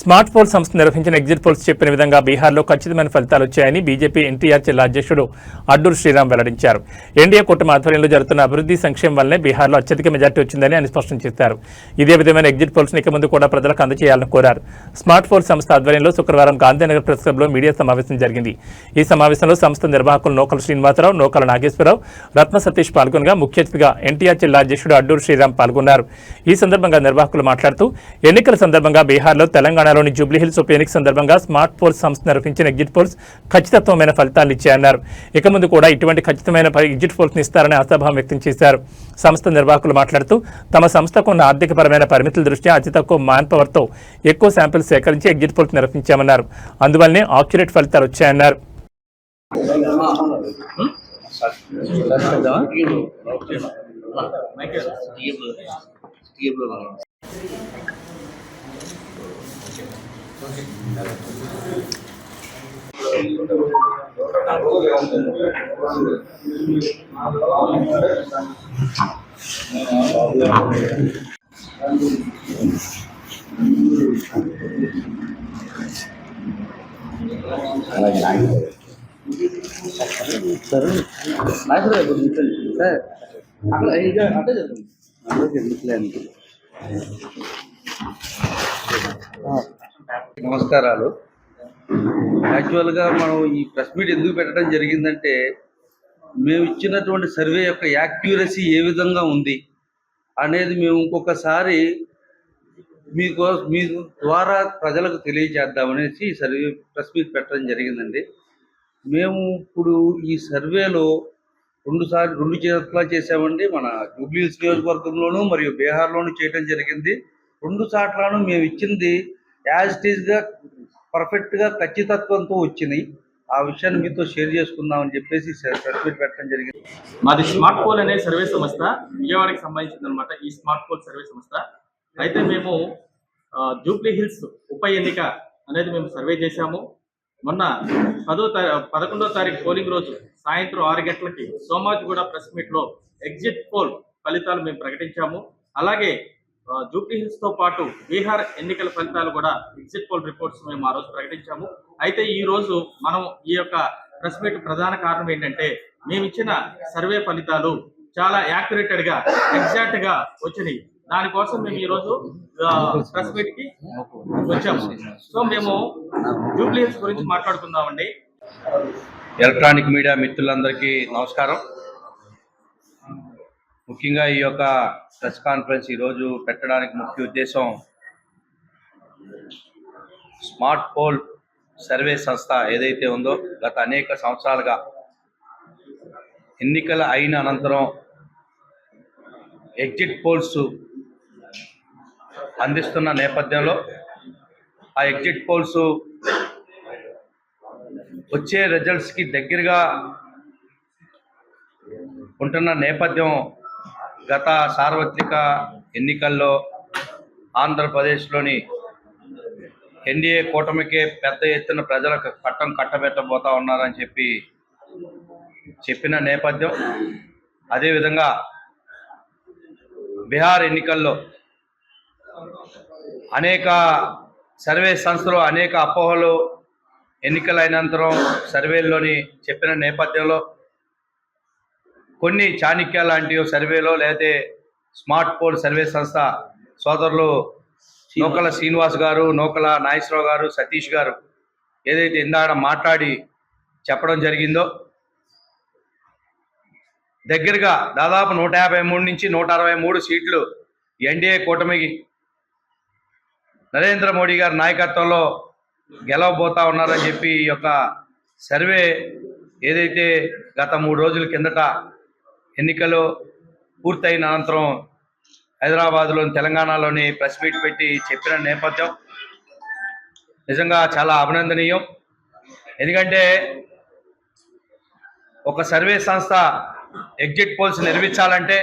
Smart pole సంస్థ నిర్వహించిన exit polls చెప్పిన విధంగా బీహార్లో ఖచ్చితమైన ఫలితాలు వచ్చాయని బీజేపీ ఎన్టీఆర్ జిల్లా అధ్యక్షుడు అడ్డూరు శ్రీరామ్ వెల్లడించారు. ఎన్డీఏ కుటుంబ ఆధ్వర్యంలో జరుగుతున్న అభివృద్ధి సంక్షేమం వల్లనే బీహార్లో అత్యధిక మెజార్టీ వచ్చిందని ఆయన స్పష్టం చేశారు. ఇదే విధమైన ఎగ్జిట్ పోల్స్ ఇక ముందు కూడా ప్రజలకు అందజేయాలని కోరారు. స్మార్ట్ పోల్ సంస్థ ఆధ్వర్యంలో శుక్రవారం గాంధీనగర్ ప్రెస్ క్లబ్లో మీడియా సమావేశం జరిగింది. ఈ సమావేశంలో సంస్థ నిర్వాహకులు నోకల శ్రీనివాసరావు నోకల నాగేశ్వరరావు రత్న సతీష్ పాల్గొనగా ముఖ్య అతిథిగా ఎన్టీఆర్ జిల్లా అధ్యక్షుడు అడ్డూరు శ్రీరామ్ పాల్గొన్నారు. ఈ సందర్భంగా నిర్వాహకులు మాట్లాడుతూ ఎన్నికల సందర్భంగా బీహార్లో తెలంగాణ తెలంగాణలోని జూబ్లీహిల్స్ ఉప ఎన్నిక సందర్భంగా స్మార్ట్ పోల్స్ సంస్థ నిర్వహించిన ఎగ్జిట్ పోల్స్ ఖచ్చితత్వమైన ఫలితాలు ఇచ్చాయన్నారు ఇక ముందు కూడా ఇటువంటి ఖచ్చితమైన ఎగ్జిట్ పోల్స్ ఇస్తారని ఆశాభావం వ్యక్తం చేశారు. సంస్థ నిర్వాహకులు మాట్లాడుతూ తమ సంస్థకు ఉన్న ఆర్థికపరమైన పరిమితుల దృష్ట్యా అతి తక్కువ మ్యాన్ పవర్తో ఎక్కువ శాంపిల్స్ సేకరించి ఎగ్జిట్ పోల్స్ నిర్వహించామన్నారు. అందువల్లనే ఆక్యురేట్ ఫలితాలు వచ్చాయన్నారు. సార్ నాయకుడు గారు కొంచెం ఇచ్చండి. సార్ అట్లా ఇక అంటే జరుగుతుంది అందరికి ఎందుకులే అనుకో నమస్కారాలు. యాక్చువల్గా మనం ఈ ప్రెస్ మీట్ ఎందుకు పెట్టడం జరిగిందంటే మేము ఇచ్చినటువంటి సర్వే యొక్క యాక్యురసీ ఏ విధంగా ఉంది అనేది మేము ఇంకొకసారి మీకో మీ ద్వారా ప్రజలకు తెలియజేద్దామనేసి ఈ సర్వే ప్రెస్ మీట్ పెట్టడం జరిగిందండి. మేము ఇప్పుడు ఈ సర్వేలో రెండు సార్లు రెండు చోట్ల చేసామండి మన జూబ్లీహిల్స్ నియోజకవర్గంలోనూ మరియు బీహార్లోనూ చేయడం జరిగింది. రెండు చోట్లను మేము ఇచ్చింది యాజ్ ఇట్ ఈస్గా పర్ఫెక్ట్గా ఖచ్చితత్వంతో వచ్చినాయి. ఆ విషయాన్ని మీతో షేర్ చేసుకుందామని చెప్పేసి సర్టిఫికేట్ పెట్టడం జరిగింది. మాది స్మార్ట్ పోల్ అనే సర్వే సంస్థ విజయవాడకి సంబంధించింది అనమాట ఈ స్మార్ట్ పోల్ సర్వే సంస్థ. అయితే మేము జూబ్లీ హిల్స్ ఉప ఎన్నిక అనేది మేము సర్వే చేశాము. మొన్న పదో తారీ పదకొండో తారీఖు పోలింగ్ రోజు సాయంత్రం ఆరు గంటలకి సోమాజిగూడ ప్రెస్ మీట్లో ఎగ్జిట్ పోల్ ఫలితాలు మేము ప్రకటించాము. అలాగే జూబ్లీ హిల్స్తో పాటు బీహార్ ఎన్నికల ఫలితాలు కూడా ఎగ్జిట్ పోల్ రిపోర్ట్స్ మేము ఆ రోజు ప్రకటించాము. అయితే ఈ రోజు మనం ఈ యొక్క ప్రెస్ మీట్ ప్రధాన కారణం ఏంటంటే మేము ఇచ్చిన సర్వే ఫలితాలు చాలా యాక్యురేటెడ్గా ఎగ్జాక్ట్గా వచ్చినాయి. దానికోసం మేము ఈ రోజు ప్రెస్ మీట్కి వచ్చాము. సో మేము జూబ్లీ హిల్స్ గురించి మాట్లాడుకుందామండి. ఎలక్ట్రానిక్ మీడియా మిత్రులందరికీ నమస్కారం. ముఖ్యంగా ఈ యొక్క ప్రెస్ కాన్ఫరెన్స్ ఈరోజు పెట్టడానికి ముఖ్య ఉద్దేశం స్మార్ట్ పోల్ సర్వే సంస్థ ఏదైతే ఉందో గత అనేక సంవత్సరాలుగా ఎన్నికల అయిన అనంతరం ఎగ్జిట్ పోల్స్ అందిస్తున్న నేపథ్యంలో ఆ ఎగ్జిట్ పోల్స్ వచ్చే రిజల్ట్స్కి దగ్గరగా ఉంటున్న నేపథ్యం గత సార్వత్రిక ఎన్నికల్లో ఆంధ్రప్రదేశ్లోని ఎన్డీఏ కూటమికే పెద్ద ఎత్తున ప్రజలకు పట్టం కట్టబెట్టబోతా ఉన్నారని చెప్పి చెప్పిన నేపథ్యం. అదేవిధంగా బీహార్ ఎన్నికల్లో అనేక సర్వే సంస్థలు అనేక అపోహలు ఎన్నికలైనంతరం సర్వేల్లోని చెప్పిన నేపథ్యంలో కొన్ని చాణక్య లాంటి సర్వేలో లేకపోతే స్మార్ట్ పోల్ సర్వే సంస్థ సోదరులు నూకల శ్రీనివాస్ గారు నూకల నాగేశ్వరరావు గారు సతీష్ గారు ఏదైతే ఇందాక మాట్లాడి చెప్పడం జరిగిందో దగ్గరగా దాదాపు నూట యాభై మూడు నుంచి నూట అరవై మూడు సీట్లు ఎన్డీఏ కూటమికి నరేంద్ర మోడీ గారి నాయకత్వంలో గెలవబోతా ఉన్నారని చెప్పి ఈ యొక్క సర్వే ఏదైతే గత మూడు రోజుల కిందట ఎన్నికలు పూర్తయిన అనంతరం హైదరాబాద్లోని తెలంగాణలోని ప్రెస్ మీట్ పెట్టి చెప్పిన నేపథ్యం నిజంగా చాలా అభినందనీయం. ఎందుకంటే ఒక సర్వే సంస్థ ఎగ్జిట్ పోల్స్ నిర్మించాలంటే